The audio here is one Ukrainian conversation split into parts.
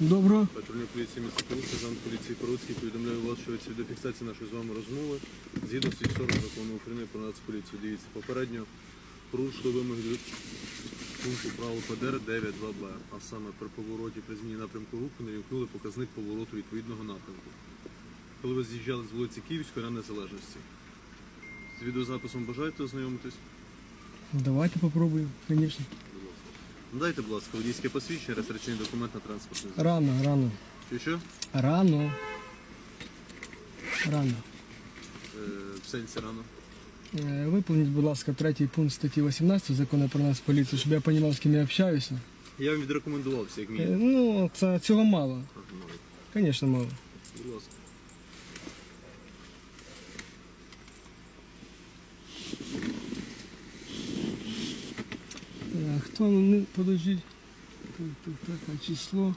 Доброго. Патрульна поліція міста Київ, сержант поліції Поруцький повідомляю вас, що від фіксації нашої з вами розмови згідно з 40 закону України про нацполіцію. Дивіться, попередньо порушили вимоги до пункту правил ПДР 9.2б, а саме при повороті при зміні напрямку руху не вімкнули показник повороту відповідного напрямку. Коли ви з'їжджали з вулиці Київської на Незалежності. З відеозаписом бажаєте ознайомитись? Давайте попробуємо, звісно. Надайте, будь ласка, водійське посвідчення, реєстраційний документ на транспортний засіб. Рано, рано. Що що? Рано. Рано. Е, в сенсі рано. Е, Виповніть, будь ласка, третій пункт статті 18 закону про нас поліцію, щоб я розумів, з ким я общаюся. Я вам відрекомендувався, як Е, мінімум. Ну, це цього мало. Звісно, мало. Будь ласка. хто не подождіть. Так, так, так, а число.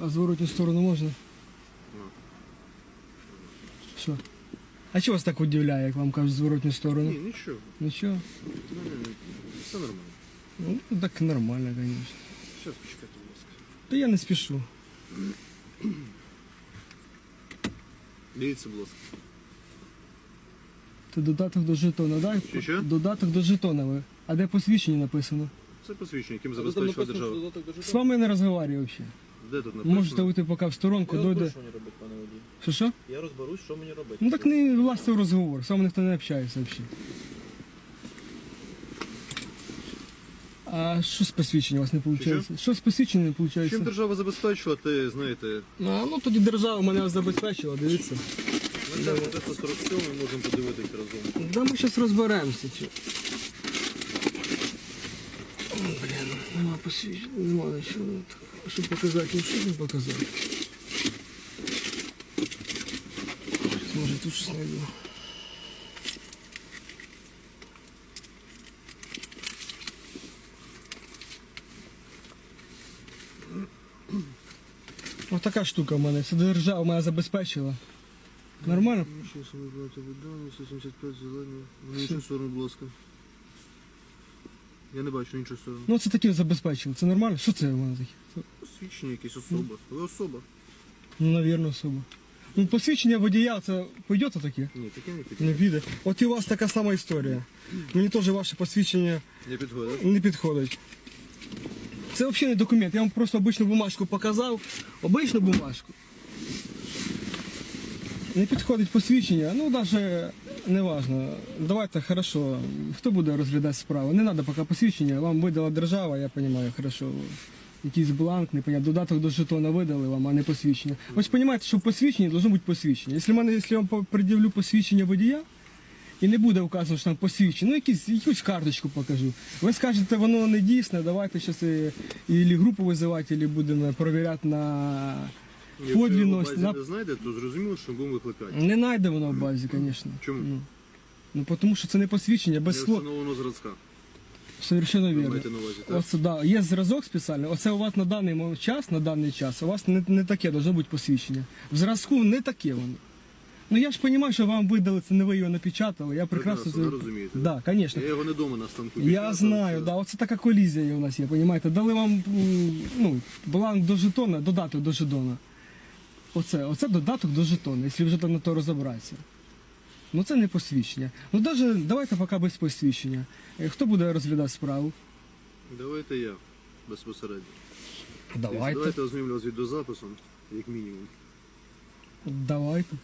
А зворотню сторону можна? Ну. Що? А чого вас так удивляє, як вам кажуть зворотню сторону? Ні, нічого. Нічого? Ні, ні, ні. Все нормально. Ну, так нормально, звісно. Зараз почекайте, будь ласка. Та я не спішу. Дивіться, будь ласка. Це додаток до жетона, так? Що, що? Додаток до жетона ви. А де посвідчення написано? Це посвідчення, яким забезпечила держава. З вами не розмовляю взагалі. Де тут написано? Можете вийти поки в сторонку, Я дойде. розберусь, що мені робити, пане водій. Що що? Я розберусь, що мені робити. Ну так не власне розговор, з вами ніхто не общається взагалі. А що з посвідчення у вас не виходить? Що з посвідчення не Чим виходить? держава забезпечила, ти знаєте, А, ну тоді держава мене забезпечила, дивіться. на це 147 ми можемо подивитися разом. Да ми зараз розберемося. Чи... О, блін, нема посвідчення, нема нічого. Що показати, що не показати? Може тут щось знайду. Ось така штука в мене. Це держава мене забезпечила. Нормально? Нічого собі брати видання, 175 зелені. В іншу сторону, будь ласка. Я не бачу іншу сторону. Ну це таке забезпечило. Це нормально? Що це в мене таке? Це, Посвідчення якесь особа. Ви особа? Ну, навірно, особа. Ну, посвідчення водія, це пойде таке? Ні, таке не піде. Не піде. От і у вас така сама історія. Мені теж ваше посвідчення Не підходить. не підходить. Це взагалі не документ. Я вам просто обичну бумажку показав. Обичну бумажку. Не підходить посвідчення, ну навіть не важно. Давайте хорошо. Хто буде розглядати справу? Не треба поки посвідчення, вам видала держава, я розумію, хорошо. Якийсь бланк, непонятно, додаток до жетона видали вам, а не посвідчення. Ось розумієте, що в посвідченні должно бути посвідчення. Якщо, мене, якщо я вам пред'явлю посвідчення водія, і не буде вказано, що там посвідчення, ну якісь, якусь карточку покажу. Ви скажете, воно не дійсне, давайте зараз і групу визивати, і будемо перевіряти на Якщо його подлинність. базі На... не знайде, то зрозуміло, що будемо викликати. Не знайде воно в базі, звісно. Чому? Ну, ну тому що це не посвідчення, без слов. встановлено зразка. Совершенно Ви вірно. маєте на увазі, так? Оце, да, є зразок спеціальний. Оце у вас на даний мо- час, на даний час, у вас не, не таке должно бути посвідчення. В зразку не таке воно. Ну я ж розумію, що вам видали, це не ви його напечатали. Я прекрасно Прекрасно, це. ви розумієте. Да, звісно. Я його не дома на станку. Я печатав, знаю, це- да, оце така колізія у нас є, розумієте? Дали вам м, ну, бланк до жетона, додаток до жетона. Оце, оце додаток до жетона, якщо вже там на то розібратися. Ну це не посвідчення. Ну даже, давайте поки без посвідчення. Е, Хто буде розглядати справу? Давайте я безпосередньо. Давайте. Давайте ознайомлю вас відеозаписом, як мінімум. Давайте.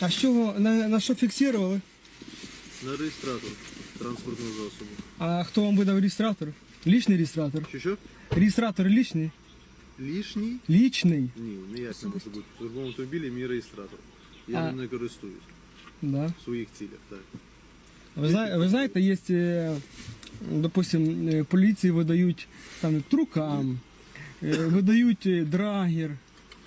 А що, на, на що фіксували? На реєстратор транспортного засобу. А хто вам видав реєстратор? Лічний реєстратор. Чи що? Реєстратор лічний? Лішній? Лічний. Ні, ніяк не може бути. В службовому автомобілі мій реєстратор. Я А. ним не користуюсь Да. в своїх цілях. Так. Ви, зна- ви знаєте, є, е, допустим, е, поліції видають там трукам, е, видають е, драгер,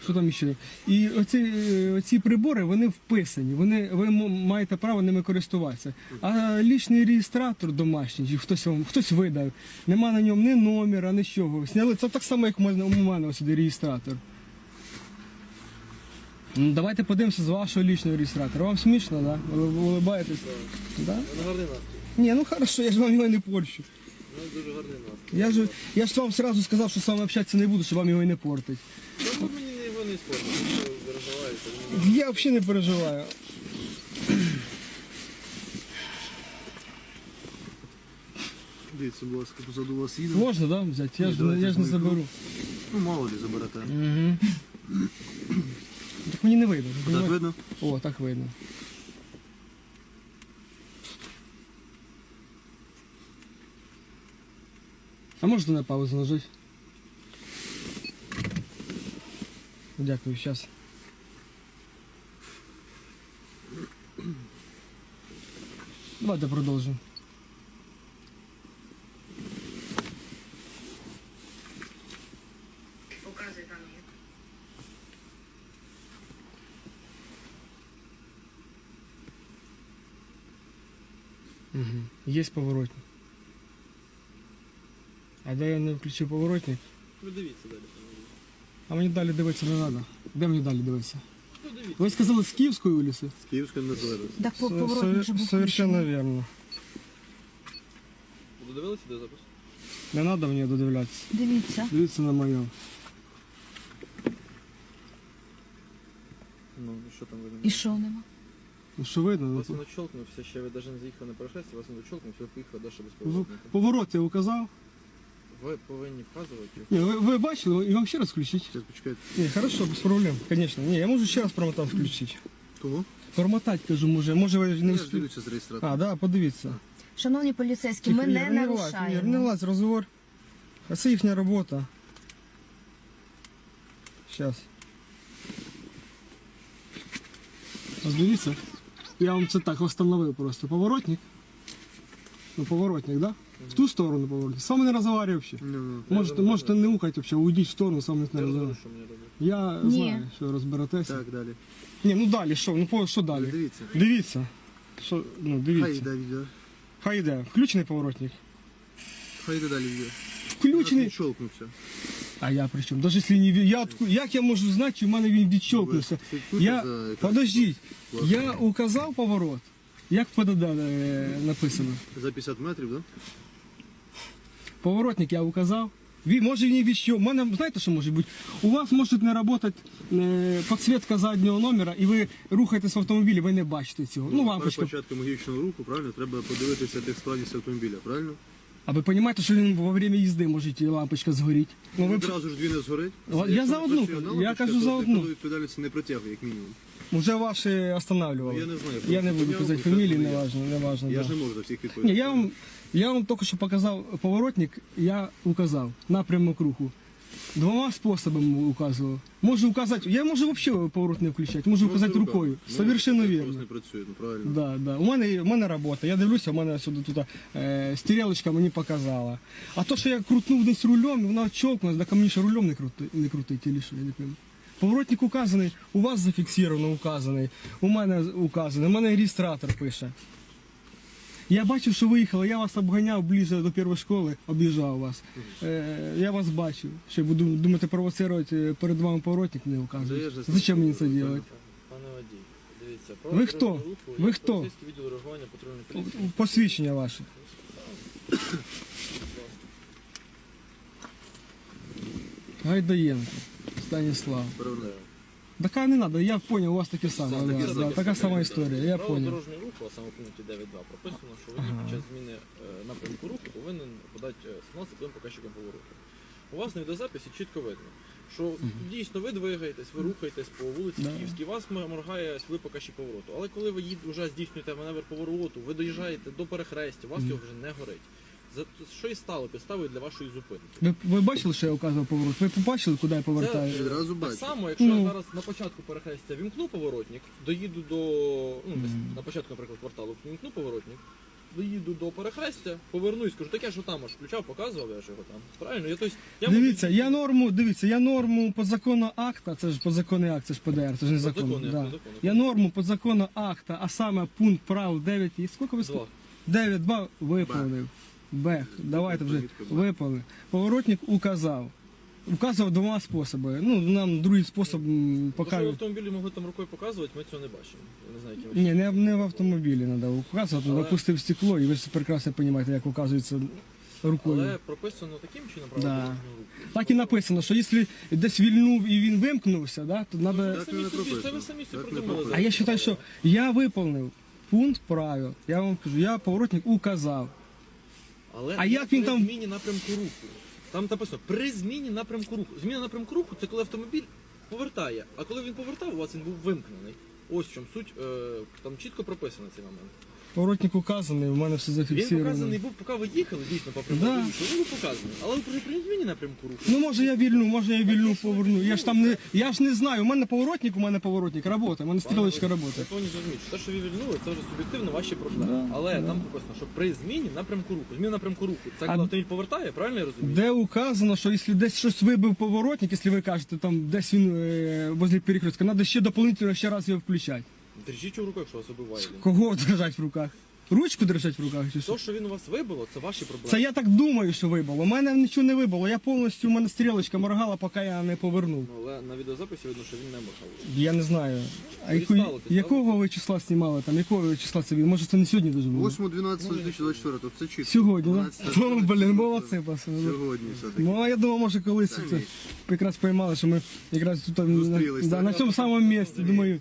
що там ще. І оці, е, оці прибори вони вписані, вони, ви маєте право ними користуватися. А лічний реєстратор домашній, хтось вам хтось видав, нема на ньому ні номера, нічого. Сняли це так само, як у мене, у мене ось сюди реєстратор. Ну, Давайте подивимося з вашого лічного реєстратора. Вам смішно, да? Ви улибаєтесь? Да? Ну, гарний настрій. Не, ну хорошо, я же вам его не порчу. У дуже гарний настрій. Я ж, я ж вам сразу сказав, що з вами общатися не буду, щоб вам його і не портить. Переживаєте. Ну, Я взагалі не переживаю. Дивіться, будь ласка, позаду вас їдемо. Можна, да, взяти? Я Ні, ж, давайте я ж не з заберу. Ну, мало ли заберете. Угу. Так мені не видно. Так видно? О, так видно. А можете на паузу нажать? Дякую, сейчас. Давайте продовжимо. Показуй там їх. Угу. Є поворотник. А де я не включив поворотник? Ви дивіться далі, пане водій. А мені далі дивитися не треба. Де мені далі дивитися? Ви сказали з Київської вулиці? З Київської. Так по же був Совершенно верно. Додивилися де запис? Не треба мені додивлятися. Дивіться. Дивіться на моє. Ну, і що там видно? І що нема? Ну що видно? Вас Ну, не чолкнувся, ще ви навіть не заїхали на перехресті, вас не дочолкнувся, ви поїхали далі без в- поворотника. Поворот я указав. Ви повинні вказувати. Ні, ви, ви бачили, і вам ще раз включити? Зараз почекайте. Ні, хорошо, без проблем, звісно. Ні, я можу ще раз промотав включити. Кого? Промотати, кажу, може, може ви не Я ж встиг. дивлюся з реєстратора. А, да, подивіться. Шановні поліцейські, ми не лазь, Ігор, не нарушаємо. лазь, розговор. А це їхня робота. Сейчас. Ось дивіться. Я вам це так встановив просто. Поворотник. Ну, поворотник, да? В ту сторону поворотник. Сам не розговаривай взагалі. Ну, ну. Можете, можете не укати взагалі, уйдіть в сторону, сам не Я розумію, розговаривай. що мені робити. Я Ні. знаю, що розберетеся. Так, далі. Ні, ну далі, що? Ну по- що далі? Дивіться. Дивіться. Що, ну, Хай дивіться. йде відео. Хай йде. Включений поворотник. Хай йде далі відео. Включений. Чолкнувся. А я при чому? Даже якщо не ві- я отку- як я можу знати, чи в мене він відщолкнувся? слідкуйте Я за екраном. подождіть, я указав поворот. Як в ПДД е, написано? За 50 метрів, так? Поворотник я указав. Може він відщо. У мене знаєте, що може бути? У вас може не працювати е, підсвітка заднього номера, і ви рухаєтесь в автомобілі, ви не бачите цього. Ну, Перед лампочка. початком магічного руху, правильно, треба подивитися техскладність автомобіля, правильно? А ви розумієте, що він во время їзди може лампочка згоріти? Ну, ви... Одразу ж дві не згорить. Я за одну я кажу за одну. ніхто не притягує, як мінімум. Вже ваші останавливали. Я не знаю, Я не буду казати фамілії, не важно. Я да. ж не можу за всіх відповідати. Ні, я вам, я вам тільки що показав поворотник, я указав напрямок руху. Двома способами указував. Можу указати, я можу взагалі поворот не включати, можу указати Можете рукою. руками. Совершенно вірно. Просто не працює, ну правильно. Да, да. У мене, у мене робота. Я дивлюся, у мене сюди тут е, стрілочка мені показала. А то, що я крутнув десь рулем, вона чокнулась, так а мені ще рулем не, крути, не крутить, чи що, я не пам'ятаю. Поворотник указаний, у вас зафіксовано указаний, у мене указаний, у мене реєстратор пише. Я бачив, що ви їхали, я вас обганяв ближче до першої школи, об'їжджав вас. Е, я вас бачив. Що буду думати провоцирувати е, перед вами поворотник не указує. Зачем мені це робити? Пане водій, дивіться, Ви хто? дорожнього руху Ви хто? поліцейський відділ реагування патрульної поліції. Посвідчення ваше. Гайдаєнко. Станіслав. Правильно. Така не треба, я зрозумів, у вас таке саме. Саме да, така сама історія, я Правила зрозумів. дорожнього руху, а саме в пункті 9.2, прописано, що водій Ага. під час зміни е, напрямку руху повинен подати е, сигнал світловим показчиком повороту. У вас на відеозаписі чітко видно, що дійсно ви двигаєтесь, ви рухаєтесь по вулиці Да. Київській, вас м- моргає світловий показчик повороту. Але коли ви їд, вже здійснюєте маневр повороту, ви доїжджаєте до перехрестя, у вас його вже не горить. За що і стало підставою для вашої зупинки? Ви, ви бачили, що я указував поворот? Ви побачили, куди я повертаю? Це, Відразу так бачу. само, якщо Ну. я зараз на початку перехрестя вімкну поворотник, доїду до. Ну, десь на початку, наприклад, кварталу вімкну поворотник, доїду до перехрестя, повернусь, скажу, так я ж там аж включав, показував, я ж його там. Правильно? Я, тобто, я можу- Дивіться, я норму, дивіться, я норму подзаконного акта, це ж подзаконний акт, це ж ПДР, це ж не закон. Подзаконний Да. акт, подзаконний. Я норму подзаконного акта, а саме пункт правил 9 і скільки ви сказали? Два. 9-2 виповнив. Б. Давайте вже виповнив. Поворотник указав. Указував двома способами. Ну, нам другий спосіб Якщо в автомобілі могли там рукою показувати, ми цього не бачимо. Я не знаю, яким Ні, не, не в автомобілі треба указувати. Але- Опустив стекло, і ви ж прекрасно розумієте, як указується. рукою. Але прописано таким чином Да. дорожнього руху. Так і написано, що якщо десь вільнув і він вимкнувся, да, то треба. Так не собі, прописано. це ви самі собі Так не придумали. прописано. А я вважаю, що я виповнив пункт правил. Я вам кажу, я поворотник указав. Але А як він при там- зміні напрямку руху. Там написано при зміні напрямку руху. Зміна напрямку руху це коли автомобіль повертає. А коли він повертав, у вас він був вимкнений. Ось в чому суть. Е, там чітко прописано цей момент. Поворотник указаний, у мене все Він зафіксовано. показаний був, поки ви їхали, дійсно по прямому Да. руху, Він був показаний. Але при, при зміні напрямку руху. Ну може я вільну, може я вільну поверну. Я ж там не. Я ж не знаю. У мене поворотник, у мене поворотник працює, у мене стрілочка Ви працює. повинні зрозуміти, те, що ви вільнули, це вже суб'єктивно ваші проблеми. Але там написано, що при зміні напрямку руху. Зміна напрямку руху. Це коли автомобіль повертає, правильно я розумію? Де указано, що якщо десь щось вибив поворотник, якщо ви кажете, там десь він е, возле перекрестка, треба ще дополнительно ще раз його включати. Держіть у руках, що вас вибиває. Кого держать в руках? Ручку держать в руках чи що? То, що він у вас вибило, це ваші проблеми. Це я так думаю, що вибило. У мене нічого не вибило. Я повністю у мене стрілочка моргала, поки я не повернув. Ну, але на відеозаписі видно, що він не махав. Я не знаю. А яку, Перестало, якого ви числа знімали там? Якого ви числа це? Може це не сьогодні дуже було? 8.12.2024, то це чітко. Сьогодні, так? 12 О, блін, молодці, пацани. Сьогодні все-таки. Ну, а я думав, може колись це якраз поймали, що ми якраз тут там, на, да, на цьому самому місці, думаю.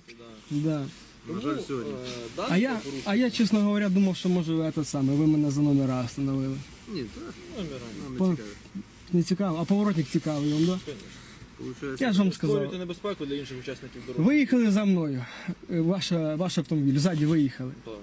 Да. На жаль, сьогодні. е, А я, а я, чесно говоря, думав, що може ви, це саме, ви мене за номера встановили. Ні, так, номера. нам не цікаві. Не цікаво, а поворотник цікавий вам, да? Получається, Я ж вам Створюєте небезпеку для інших учасників дороги. Виїхали за мною. Е, Ваша, ваш автомобіль, ззаді виїхали. Так.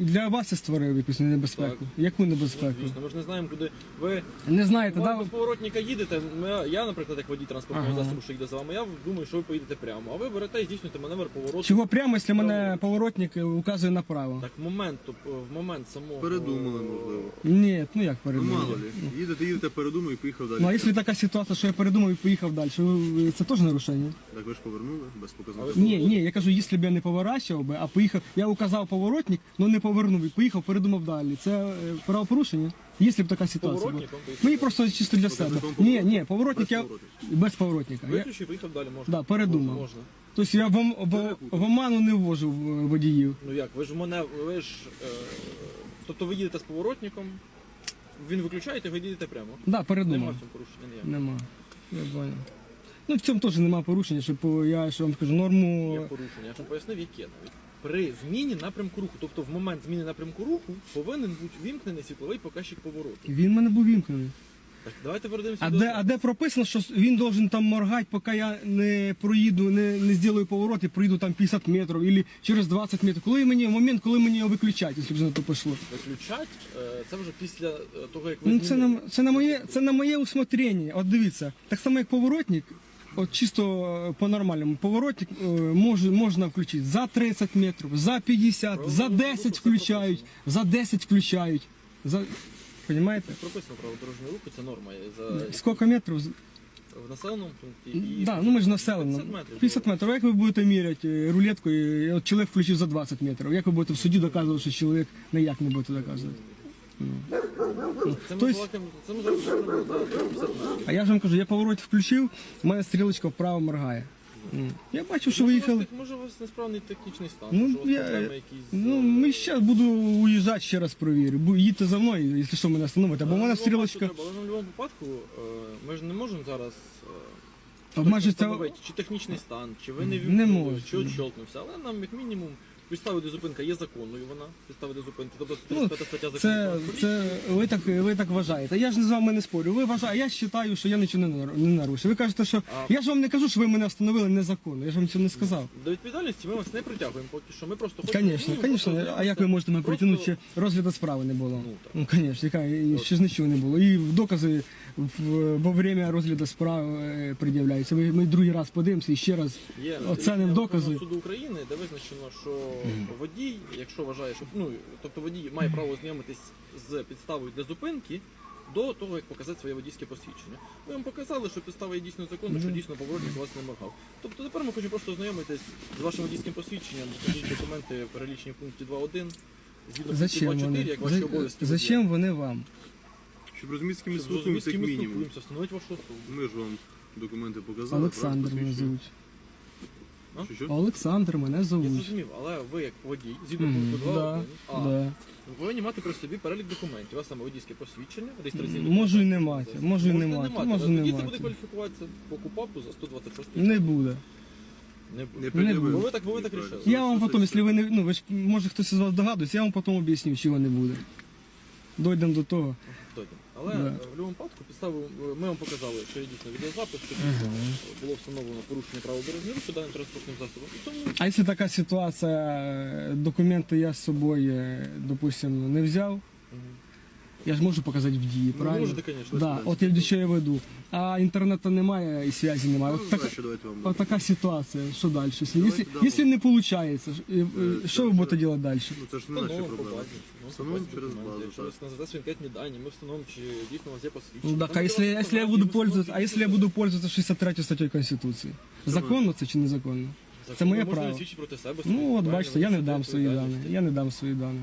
Для вас я створив якусь небезпеку. Так. Яку небезпеку? Звісно, ми ж не знаємо, куди ви Не знаєте, да? поворотника їдете. Ми- Я, наприклад, як водій транспортного Ага. засобу, що їде за вами, я думаю, що ви поїдете прямо. А ви берете і здійснюєте маневр повороту. Чого прямо, якщо мене поворотник е, указує направо? Так, в момент, тобто, в момент самого... Передумали, можливо. Ні, ну як Ну передумав? мало лі. Їдете, їдете, передумав і поїхав далі. Ну а якщо така ситуація, що я передумав і поїхав далі, це теж нарушення? Так ви ж повернули без показного. Ні, ні, я кажу, якщо б я не поворачував би, а поїхав, я указав поворотник, але не повернув і поїхав, передумав далі. Це е, правопорушення? Якщо б така ситуація була. Поворотником Мені просто чисто для себе. Ні, ні, поворотник Без я поворотника. без поворотника. Я, Виключив, поїхав далі, можна. Да, передумав. Можна. тобто я в, ом- в, в оману не ввожу в- водіїв. Ну як, ви ж мене, ви ж, е, тобто ви їдете з поворотником, він виключаєте, ви їдете прямо. Да, Нема передумав. в цьому порушення ніяк. Нема. Я понял. Ну в цьому теж немає порушення, що по- я що вам скажу, норму. Є порушення. Я ж вам пояснив, яке навіть. При зміні напрямку руху, тобто в момент зміни напрямку руху повинен бути вімкнений світловий показчик повороту. Він в мене був вімкнений. Так, давайте вернемося А до де, а де прописано, що він должен там моргати, поки я не проїду, не, не зроблю поворот і проїду там 50 метрів або через 20 метрів. Коли мені момент, коли мені його виключати, якщо вже на то пішло. виключать, е, це вже після е, того, як ви Ну це змінили. на це на моє це на моє усмотрення. От дивіться, так само як поворотник, от чисто е, по-нормальному, поворотник е, мож, можна включити за 30 метрів, за 50, за 10 включають, за 10 включають. За Понимаєте? Прописано право дорожнього руху, це норма. За, Скільки метрів? В населеному пункті і Да, ну ми ж населено. 50 метрів. 50 метрів. Як ви будете міряти е, рулеткою, от чоловік включив за 20 метрів. Як ви будете в суді доказувати, що чоловік ніяк не будете доказувати? Тобто- балакаємо, це ми зараз говоримо за 50 метрів. А я ж вам кажу, я поворот включив, у мене стрілочка вправо моргає. М. Я бачу, що Може, у виїхали. вас так- Може, у вас несправний технічний стан, Ну, може, у вас я- проблеми якісь. з- Ну, ми зараз буду уїжджати, ще раз провірю. Бу- Їдьте за мною, якщо що мене встановите. Бо у Але мене в будь-якому стрілочка випадку треба, Але в будь-якому випадку е, ми ж не можемо зараз е, обмежиться. встановити, чи технічний стан, чи ви не Не вімкнули, можна. чи отщолкнувся. Але нам, як мінімум, підстави до зупинки є законною вона, підстави до зупинки, тобто Ну, 35 стаття закону. Це, про поліцію. це ви так ви так вважаєте. Я ж з вами не спорю. Ви вважаєте, я ж вважаю, що я нічого не, нар- не нарушив. Ви кажете, що А- я ж вам не кажу, що ви мене встановили незаконно. Я ж вам цього не сказав. До відповідальності ми вас не притягуємо поки що. Ми просто хочемо. Звісно, ну, звісно. А як ви можете мене просто- притягнути, ще розгляду справи не було? Ну, так. Ну, звісно, яка і ще ж нічого не було. І докази в, во время розгляду справи е, пред'являються. Ми, ми другий раз подивимося і ще раз. Є рішення докази. Суду України, де визначено, що водій, якщо вважає, що ну тобто водій має право знайомитись з підставою для зупинки. До того, як показати своє водійське посвідчення. Ви вам показали, що підстава є дійсно законна, що дійсно поворотник вас не моргав. Тобто тепер ми хочемо просто ознайомитись з вашим водійським посвідченням, покажіть документи перелічені в пункті 2.1, згідно Зачем 2.4, вони? як ваші За- обов'язки. Зачем вони вам? Щоб розуміти, з ким ми зрозуміти, спілкуємося, як мінімум. встановити вашу особу. Ми ж вам документи показали. Олександр мене звуть. А? Що, що? Олександр мене Я звуть. зрозумів, але ви як водій, згідно Мгм, пункту 2.1, Да, а, да. Ви повинні мати при собі перелік документів. У вас саме водійське посвідчення, реєстраційне. Можу і не мати, можу і не мати, можу не тоді це буде мати. кваліфікуватися по КУПАПу за 126 Не буде. Не буде. Бо ви так, бо ви так рішили. Я вам потім, якщо ви не, ну ви ж може хтось із вас догадується, я вам потім об'ясню, чого не буде. Дойдемо до того. Дойдемо. Але Да. е, в будь-якому випадку підставу е, ми вам показали, що є дійсно відеозапис, що було встановлено порушення правил дорожнього руху даним транспортним засобом. І тому А якщо така ситуація, е, документи я з собою, е, допустимо, не взяв, я ж можу показати в дії, ви правильно? можете, звісно. Да, от я до чого я веду. А інтернету немає і зв'язку немає. Ну, От, так, значить, давайте вам. от така ситуація, що далі? Якщо, дамо. якщо не виходить, що ви будете робити далі? Ну, це ж не наші проблеми. Ну, Встановимо через базу, так. анкетні дані, ми встановимо, чи дійсно у вас є посвідчення. Ну так, а якщо, якщо я буду пользуватися, а якщо я буду пользуватися 63 статтею Конституції? Законно це чи незаконно? це моє право. свідчити проти себе. Ну от бачите, я не дам свої дані. Я не дам свої дані.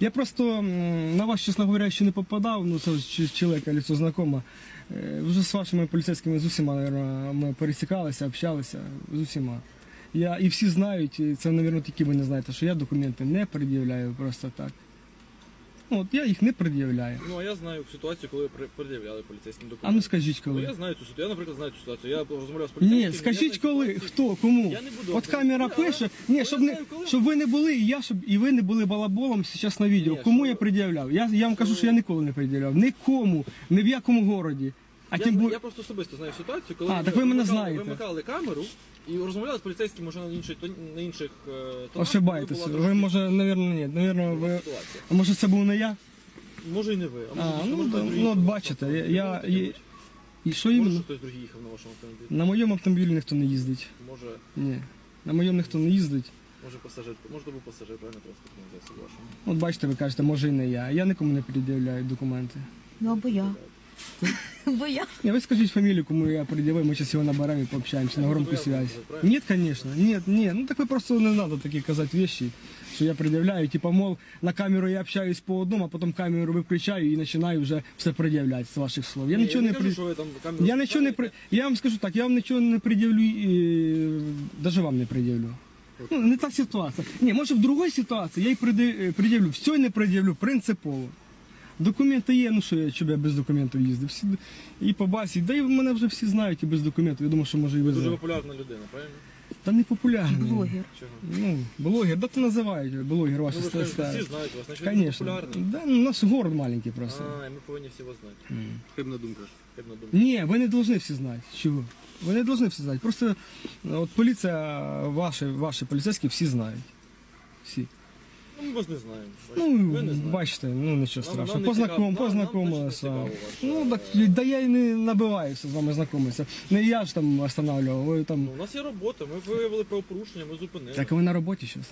Я просто на вас, чесно говоря, ще не попадав, ну це чоловіка лісо знакоме. Е, Вже з вашими поліцейськими з усіма, мабуть, ми пересікалися, общалися з усіма. Я, і всі знають, це, мабуть, тільки ви не знаєте, що я документи не пред'являю просто так. Ну, От я їх не пред'являю. Ну, а я знаю ситуацію, коли ви при- пред'являли поліцейським А ну скажіть Ну, коли. я знаю цю ситуацію. Я, наприклад, знаю цю ситуацію. Я розмовляв з поліцейським. Ні, скажіть коли, хто, кому. Я не буду От камера говорити, пише, ні, щоб не знаю, коли- щоб ви не були, і я щоб і ви не були балаболом зараз на відео. Ні, Кому що- я пред'являв? Я, я вам кажу, що я ніколи не пред'являв. Нікому, ні в якому городі. А я, тим бу... я просто особисто знаю ситуацію, коли А, так ви мене вимикали- знаєте. вимикали камеру і розмовляли з поліцейським уже на інших на інших е, тонах, ошибаєтесь. коли була Ви може, навірно, ні. Навірно, ви. ситуація. А може це був не я? Може і не ви, а може, А, дійсно, ну, може, ну, от бачите, я- Не я- і- що Може, іменно? що хтось другий їхав на вашому автомобілі. На моєму автомобілі ніхто не їздить. Може, Ні. На моєму ніхто не їздить. може пасажир, може то був пасажир, правильно транспортного засобу вашому. От бачите, ви кажете, може і не я. Я нікому не пред'являю документи. Ну, або я. Бо я. Ні, ви скажіть фамілію, кому я пред'явив, ми зараз його наберемо і пообщаємося на громкую связь. Нет, конечно. Нет, нет. Ну так ви просто не треба такі казати вещи, що я пред'являю, типа, мол, на камеру я общаюсь по одному, а потом камеру виключаю і починаю вже все пред'являти з ваших слов. Я нічого не кажу, при... що ви там Я нічого не при... Я вам скажу так, я вам нічого не пред'явлю, і... навіть вам не пред'явлю. Ну, не та ситуація. Ні, може в другій ситуації я й пред'явлю. Все не пред'явлю, принципово. Документи є, ну що я, щоб я без документів їздив. Всі, і по базі, да і мене вже всі знають і без документів. Я думаю, що може і без. дуже популярна людина, правильно? Та не популярний. Блогер. Чого? Ну, блогер, да ти називають блогер ваші Ну, ви ж всі знають вас, значить ви Конечно. популярний. Да, ну, у нас город маленький просто. А, і ми повинні всі вас знати. Хибна думка. Хибна думка. Ні, ви не повинні всі знати. Чого? Ви не повинні всі знати. Просто е, от поліція, ваші, ваші поліцейські всі знають. Всі. Ну, ми вас не знаємо. Ну, не знаємо. бачите, ну нічого Нам- страшного. не Познаком. Нам- нам, познакомилися. значить, не Ну, так, ваше- да я й не набиваюся з вами знайомитися. Не я ж там останавливав, ви там. Ну, у нас є робота, ми виявили правопорушення, ми зупинили. Так ви на роботі зараз?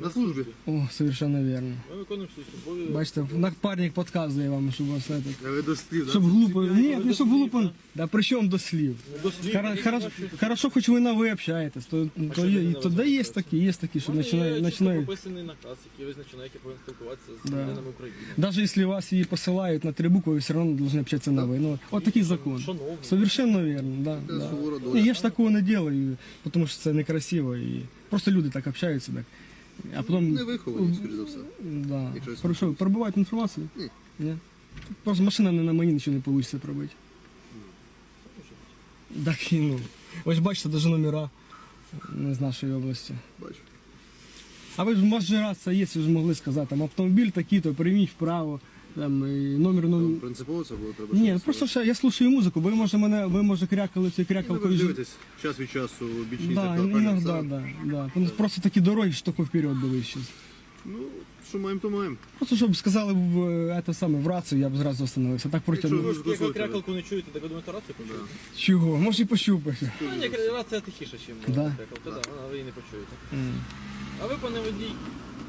Ми На службі. О, совершенно верно. Ми виконуємо свої службові... Бачите, напарник підказує вам, щоб вас це. А ви до слів, да? Щоб глупо. Ні, до не щоб слів, глупо. да? Да при чому до слів? Ну, до слів, Хоро- які Хорошо, наші- хорошо, хоч ви на ви общаєтесь, то, то, що є, ви на то ви да є спілкуєтеся? такі, є такі, що У мене починають, є чітко починають. прописаний наказ, який визначає, як я повинен спілкуватися з Да. громадянами України. Даже если вас и посылают на три буквы, вы все равно должны общаться на вы. Ну, вот такий закон. Шановний. Совершенно верно, да. Це да. сувора доля. Ні, я ж такого не делаю, потому що це некрасиво. І просто люди так общаються. Так. А потім, Не виховані, скоріш за все. да. Якщо Про що, пробивають інформацію? Ні. Ні? Просто машина не на мені нічого не вийде пробити. Так, і ну. Ось бачите, навіть номера не з нашої області. Бачу. А ви ж у вас же раз це є, ви ж могли сказати, там автомобіль такий-то, прийміть вправо, там, і номер Ну, номер. Принципово це було треба. Ні, ну просто що я слушаю музику, ви може мене, ви може крякали цю Ну, крякалку. Ви дивитесь час від часу бічні Да, зеркала, іноді, все. да, да. Ну, Просто такі дороги, що тільки вперед дивись щас. Ну, що маємо, то маємо. Просто щоб сказали в е, це саме в рацію, я б зразу остановився. Так проти Якщо Ви ви ж як Дозвольте. крякалку не чуєте, так ви думаєте, рацію почуєте? чого? Може і пощупати. Ну, ні, рація тихіша, ніж Да. крякалка, да, а ви її не почуєте. А ви, пане водій,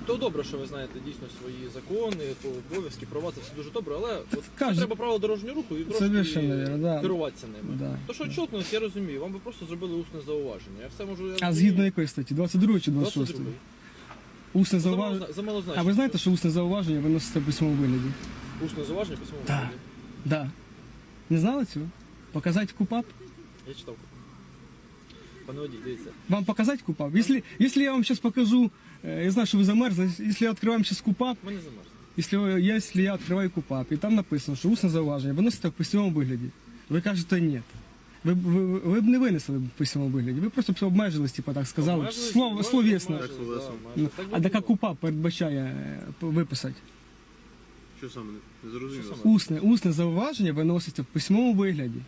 то добре, що ви знаєте дійсно свої закони, по- обов'язки, права, це все дуже добре, але от Кажуть- треба правила дорожнього руху і Совершенно трошки вірно, да. керуватися ними. Да. То що чотність, я розумію, вам би просто зробили усне зауваження. Я все можу. я А розумію. згідно якої статті? 22 чи 26? 22. Усне Замало, зауваження. зна- замало А значення. ви знаєте, що усне зауваження виноситься в письмовому вигляді? Усне зауваження письмово. Да. вигляді. Да. Не знали цього? Показати купап? Я читав. Пане водій, дивіться. Вам показать купап? Если, если я вам сейчас покажу, э, я знаю, что вы замерзли, если я открываем сейчас купап, Ми не замерзли. якщо, якщо я відкриваю КУПАП, і там написано, що усне зауваження виносите в письмовому вигляді, ви кажете ні. Ви, б- ви, ви, ви б не винесли в письмовому вигляді, ви просто б обмежились, типу так сказали, Обмежились, слово, може, словесно. обмежились, Так, словесно. да, Ну, обмежились. Так А би така було. КУПАП передбачає е, п- виписати. Що саме не зрозуміло? Що саме? Усне, усне зауваження виноситься в письмовому вигляді.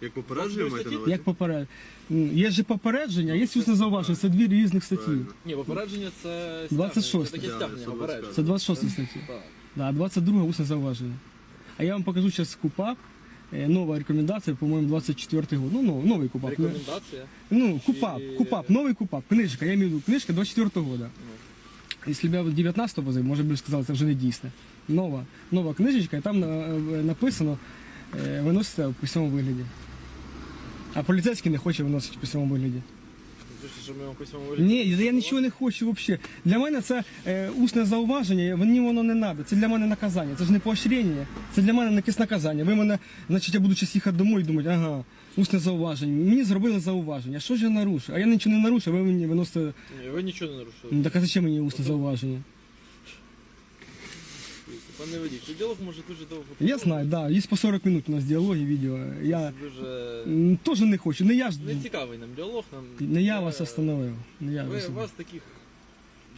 Як попередження маєте на увазі? Як поперед... М, Є ж попередження, є усне зауваження, це дві різних статті. Правильно. Ні, попередження це 26. Це таке Да, стягнення це попередження. Це 26 статті. Так. Да, 22 усне зауваження. А я вам покажу зараз КУПАП, е, нова рекомендація, по-моєму, 24 год. Ну, ну, новий КУПАП. Рекомендація. Ну, КУПАП, Чи- КУПАП, новий КУПАП, книжка, я маю в виду, книжка 24 года. Якщо б я 19 возив, може б сказали, це вже не дійсне. Нова, нова книжечка, і там е, написано, е, виноситься в письмовому вигляді. А поліцейський не хоче виносити в письмовому вигляді. Що ми вам письмово вигляді. Ні, я нічого не хочу взагалі. Для мене це е, усне зауваження, мені воно не треба. Це для мене наказання. Це ж не поощрення, це для мене якесь наказання. Ви мене, значить, я буду час їхати домой і думати, ага, усне зауваження. Мені зробили зауваження. Що ж я нарушив? А я нічого не нарушив, а ви мені виносите. Ні, ви нічого не нарушили. Ну, Так а зачем мені усне зауваження? Пане водій, цей діалог може дуже довго Я знаю, да, є по 40 минут у нас діалоги, відео. Я Дуже м, теж не хочу. Не я ж не цікавий нам діалог. Нам не я Е, вас остановив. Не я Ви, вас. у вас таких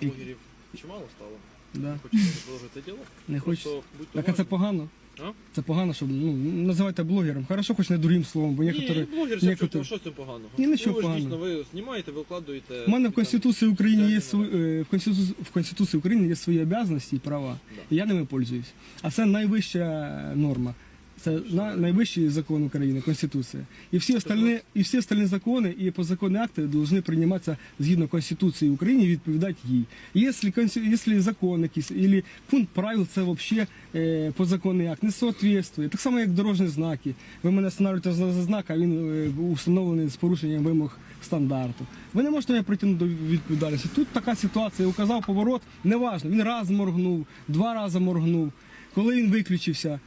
блогерів чимало стало. Да. Хочете продовжити діалог? Не хочу. Просто будьте Так а це уважні. погано. А? Це погано, щоб ну, називайте блогером. Хорошо, хоч не другим словом, бо Ні, некоторі. блогер, що, некоторі- що, це поганого? Ні, нічого ну, поганого. дійсно, ви знімаєте, ви вкладуєте... У мене в Конституції України є свої, е, в Конституції, в Конституції України є свої обов'язаності і права. Да. І я ними пользуюсь. А це найвища норма. Це на, найвищий закон України, Конституція. І всі остальні, і всі остальні закони і подзаконні акти повинні прийматися згідно Конституції України і відповідати їй. Якщо, якщо закон якийсь, або пункт правил, це взагалі е, подзаконний акт, не соответствує. Так само, як дорожні знаки. Ви мене встановлюєте за, за знак, а він е, установлений з порушенням вимог стандарту. Ви не можете мене притягнути до відповідальності. Тут така ситуація. Указав поворот, неважно. Він раз моргнув, два рази моргнув. Коли він виключився.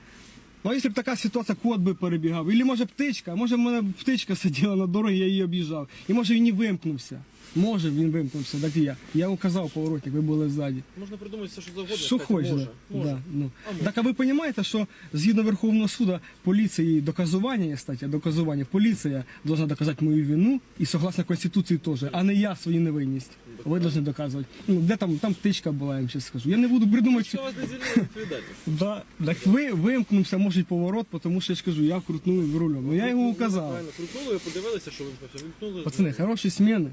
Ну, а якщо б така ситуація, кот би перебігав. Або може птичка, може в мене птичка сиділа на дорозі, я її об'їжджав. І може він і вимкнувся. Може він вимкнувся, так і я. Я указав поворотник, ви були ззаді. Можна придумати все, що завгодно. Що сказати, хочеш. Може, може. Да, ну. А може. Так а ви розумієте, що згідно Верховного суду поліції доказування є стаття, доказування. Поліція повинна доказати мою вину і согласно Конституції теж, а не я свою невинність. Ви повинні доказувати. Ну, де там, там птичка була, я вам ще скажу. Я не буду придумати. Що вас не звільняє відповідальність? Да, так ви вимкнувся, може, поворот, тому що я ж кажу, я крутнув рулем. Ну я його указав. Правильно, крутнули, ви подивилися, що вимкнувся. Вимкнули. Пацани, хороші зміни.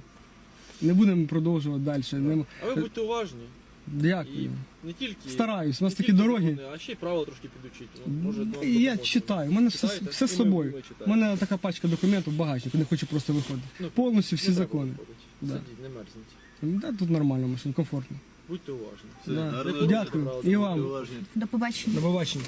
Не будемо продовжувати далі. Не... А ви будьте уважні. І Дякую. не тільки... Стараюсь, у нас не такі тільки дороги. закони, А ще й правила трошки підучіть. Ну, може, І я допоможе. читаю, у мене все, Читаєте? все з І ми- собою. ми У мене така пачка документів в багажнику, не хочу просто виходити. Ну, Повністю всі Не треба закони. виходити. Да. Сидіть, не мерзніть. Да, тут нормально, машин, комфортно. Будьте уважні. Все, Да. Дякую. правила, І вам. До побачення. До побачення.